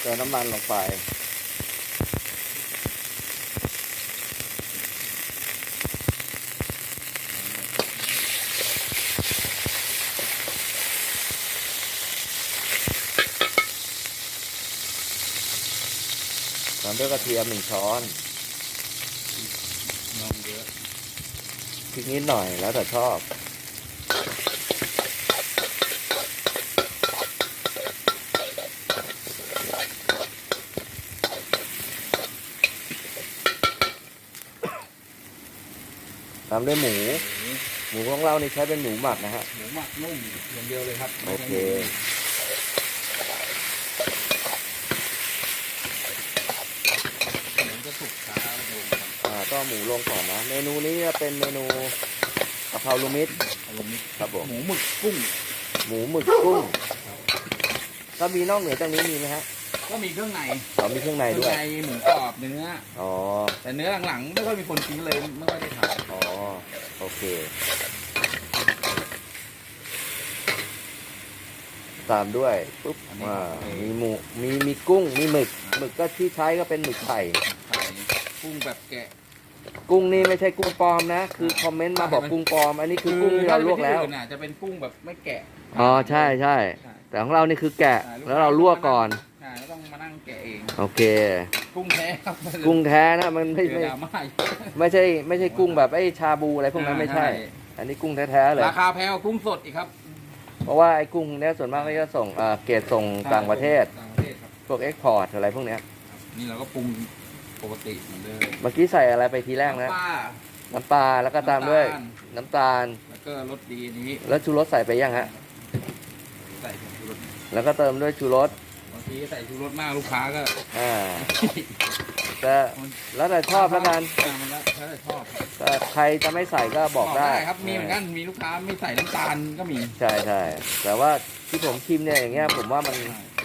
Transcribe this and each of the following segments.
เติมน้ำมันลงไป ตามด้วยกระเทียมหนึ่งช้อนนองเยอะพริกนิดหน่อยแล้วแต่ชอบ ตามด้วยหมู หมูของเรานี่ใช้เป็นหมูหมักนะฮะ หมูหมักนุ่มอย่างเดียวเลยครับโอเคหมูจะสุกช้าลงครับอ่าก็หมูลงก่อนนะ เมนูนี้จะเป็นเมนูกะเพราลูกมิตรอารมณ์นี้ครับผม หมูหมึกกุ้ง หมูหมึกกุ้งถ้ามีนอกเหนือจากนี้มีไหมฮะ ก็มีเครื่องในเรามีเครื่องในเครื่ด้วยในหมูกรอบเนื้อ อ๋อ แต่เนื้อหลังๆไม่ค่อยมีคนกินเลยไม่ค่อยได้ทานอ๋อ โอเค ตามด้วยปุ๊บอ่ามีหมูมีมีกุ้ง มีหมึก หมึกก็ที่ใช้ก็เป็นหมึกไข่ไข่กุ้งแบบแกะกุ้งนี่ไม่ใช่กุ้งปลอมนะ คือคอมเมนต์มาบอกกุ้งปลอม อันนี้คือกุ้งที่เราลวกแล้ว ถ้าเป็นที่อื่นน่ะจะเป็นกุ้งแบบไม่แกะอ๋อ ใช่ใช่ ใช่ แต่ของเรานี่คือแกะ แล้วเราลวกก่อนใช่แล้วต้อง มานั่งแกะเอง โอเค กุ้งแท้ครับกุ้งแท้นะมันไม่เจอไม่ดราม่าอีกไม่ใช่ไม่ใช่กุ้งแบบไอ้ชาบูอะไรพวกนั้นไม่ใช่ อันนี้กุ้งแท้ๆเลย ราคาแพงกว่ากุ้งสดอีกครับ เพราะว่าไอ้กุ้งเนี้ยส่วนมากก็จะส่งเอ่อเกรดส่งต่างประเทศ ต่างประเทศครับ พวกเอ็กพอร์ตอะไรพวกเนี้ย นี่เราก็ปรุงปกติเหมือนเดิมเมื่อกี้ใส่อะไรไปทีแรกนะ ป้า น้ำปลาแล้วก็ตามด้วยน้ำตาลน้ำตาลแล้วก็รสดีนี้ แล้วชูรสใส่ไปยังฮะ ใส่ผงชูรสแล้วก็เติมด้วยชูรสบาง ทีใส่ชูรสมากลูกค้าก็อ่าแต่แล้วแต่ชอบแล้วกันอ่ามันแล้วถ้าชอบครับแต่ใครจะไม่ใส่ก็บอกได้ครับมีเหมือนกันมีลูกค้าไม่ใส่น้ำตาลก็มีใช่ใช่แต่ว่าที่ผมชิมเนี่ยอย่างเงี้ยผมว่ามัน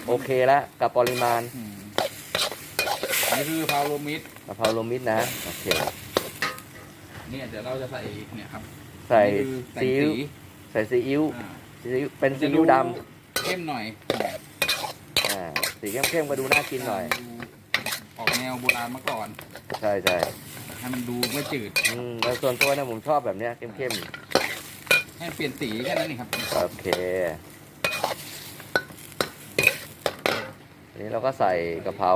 โอเคแล้วกับปริมาณอืมอันนี่คือพาวโลมิดกะเพราลมมิดนะโอเค เนี่ยเดี๋ยวเราจะใส่เนี่ยครับใส่นี่คือซีอิ๊วสีใส่ซีอิ๊วอ่าซีอิ๊วเป็นซีอิ๊วดเข้มหน่อยำอ่า สีเข้มๆก็ดูน่ากินหน่อยดูออกแนวโบราณมาก่อน ใช่ใช่ให้มันดูไม่จืด อืมแล้วส่วนตัวเนี่ยผมชอบแบบเนี้ยเข้มให้เปลี่ยนสีแค่นั้นเองครับๆ โอเคอันนี้เราก็ใส่กะเพรา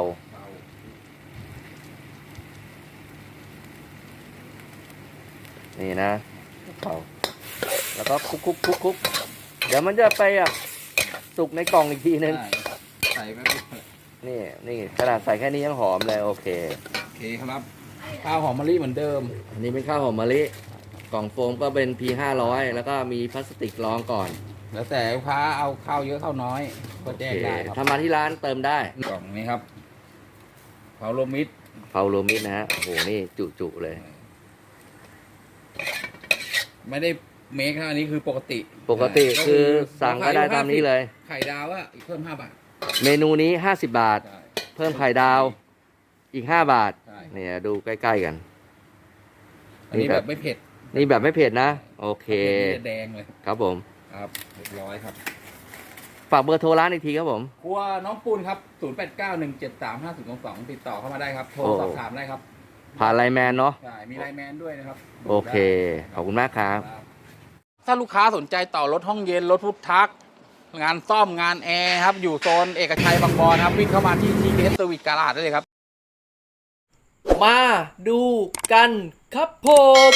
นี่นะกะเพราแล้วก็คลุกคุกคุกคุกเดี๋ยวมันจะไปอะสุกในกล่องอีกทีนึง ใช่ใส่ไปก็นี่นี่ขนาดใส่แค่นี้ยังหอมเลยโอเค โอเคครับข้าวหอมมะลิเหมือนเดิม อันนี้เป็นข้าวหอมมะลิ กล่องโฟมก็เป็น P 5 0 0แล้วก็มีพลาสติกรองก่อนแล้วแต่ลูกค้าเอาข้าวเยอะข้าวน้อย ก็โอแจ้เคงได้ครับถ้ามาที่ร้านเติมได้ กล่องนี้ครับเผาโลมิดเผาโรวมมิดนะฮะโอ้โหนี่จุๆเลย ไม่ได้เมคนะอันนี้คือปกติ ปกติคือสั่งก็ได้ตามนี้เลย ไข่ดาวอะอีกเพิ่มห้าบาท เมนูนี้ 50 บาทใช่เพิ่มไข่ดาวอีก 5 บาท ใช่เนี่ย ดูใกล้ๆกัน อันนี้แบบไม่เผ็ดนี่แบบไม่เผ็ดนะ โอเค ผ็ดนี่จะแดงเลยครับผม ครับเรียบร้อยครับ ฝากเบอร์โทรร้านอีกทีครับผม ครัวน้องปูนครับ 0 8 9 1 7 3 5 0 2 2 ติดต่อเข้ามาได้ครับ โทรโอ้ สอบถามได้ครับ ผ่านไลน์แมนเนาะใช่ มีไลน์แมนด้วยนะครับโอเค ขอบคุณมากครับครับถ้าลูกค้าสนใจต่อรถห้องเย็น รถพุททัก งานซ่อมงานแอร์ครับ อยู่โซนเอกชัยบางบอนครับ วิ่งเข้ามาที่ TBS Service Garage ได้เลยครับ มาดูกันครับผม